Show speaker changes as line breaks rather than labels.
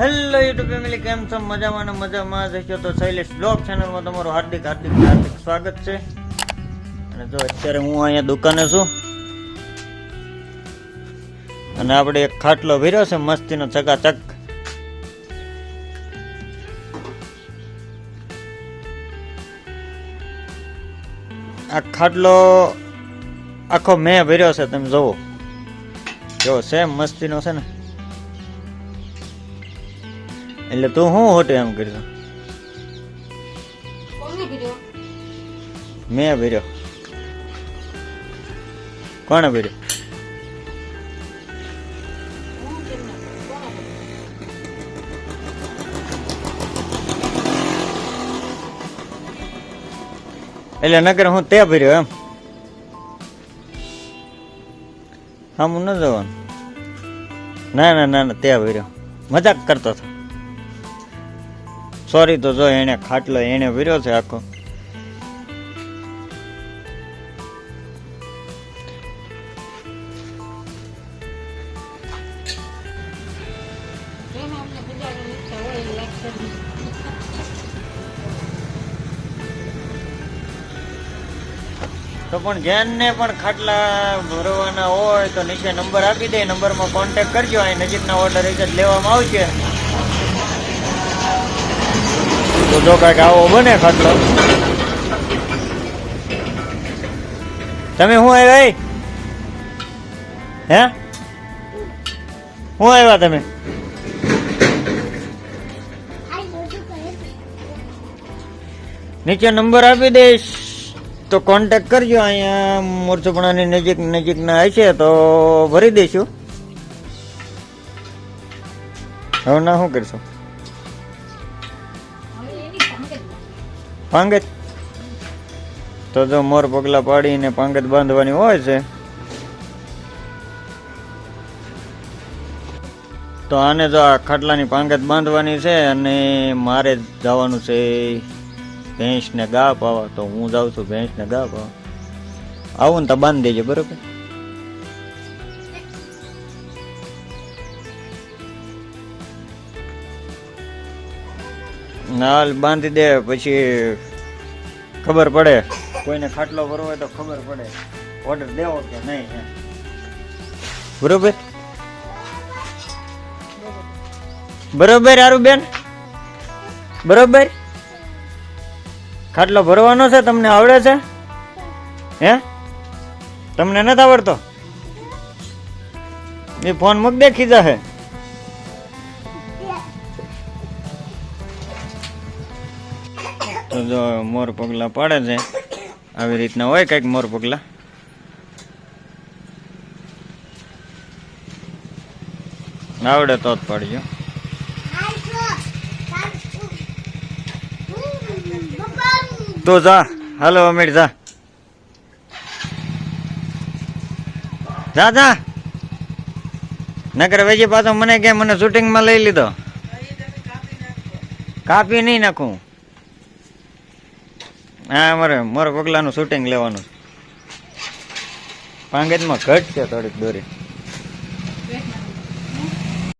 Hello YouTube family કેમ છો? મજામાં ને મજામાં જ હશો? તો શૈલેષ બ્લોગ ચેનલમાં તમારું હાર્દિક હાર્દિક હાર્દિક સ્વાગત છે. અને જો અત્યારે હું અહીંયા દુકાને છું. અને આપણે એક ખાટલો ભર્યો છે, મસ્તીનો ચકાચક. આ ખાટલો આખો મેં ભર્યો છે, તમે જુઓ. જો સેમ મસ્તીનો છે ને. એટલે તું શું હોટે એમ કરશો મેં ભર્યો. કોણે ભર્યો?
હું?
એટલે નકર હું તે ભર્યો એમ? આમ ન જવાનું. ના ના ના ના તે ભર્યો. મજાક કરતો હતો. સોરી તો જો એને ખાટલો એને ભર્યો છે આખો
એ.
તો પણ જેને પણ ખાટલા ભરવાના હોય તો નીચે નંબર આપી દે, નંબરમાં કોન્ટેક્ટ કરજો, અહીં નજીકના ઓર્ડર જ લેવામાં આવશે તો જો કાંઈક આવો બને ખાટલો. તમે શું આવ્યા હે? શું આવ્યા તમે? નીચે નંબર આપી દઈશ. તો કોન્ટેક કરજો અહીંયા. મોરચોપણાની નજીક નજીકના હશે તો ભરી દઈશું. હવે ના શું કરશો? પાંગત? તો જો મોર પગલા પાડીને પાંગત બાંધવાની હોય છે, તો આને જો આ ખાટલાની પાંગત બાંધવાની છે અને મારે જવાનું છે ભેંસને ગા પાવા. તો હું જાઉં છું ભેંસને ગા પાવા. આવું ને તો બાંધી દેજો, બરોબર? નાલ બાંધી દે, પછી ખબર પડે. કોઈને ખાટલો ભરવો હોય તો ખબર પડે. ઓર્ડર દેવો કે નહીં. બરોબર? બરોબર આરું બેન બરોબર? ખાટલો ભરવાનો છે, તમને આવડે છે? હે? તમને નથી આવડતો? એ ફોન મૂક દે, ખીજા હે. તો જો મોર પગલા પાડે છે. આવી રીતના હોય કંઈક મોર પગલા. આવડે તો જ પાડજો. તો જા. હાલો અમીર જા. જા જા. નકર વેજી પાછો મને કે મને શૂટિંગમાં લઈ લીધો. કાપી નહીં નાખું. હા અમારે મારા પગલાનું શૂટિંગ લેવાનું પાંગેજમાં ઘટ છે થોડીક દોરી.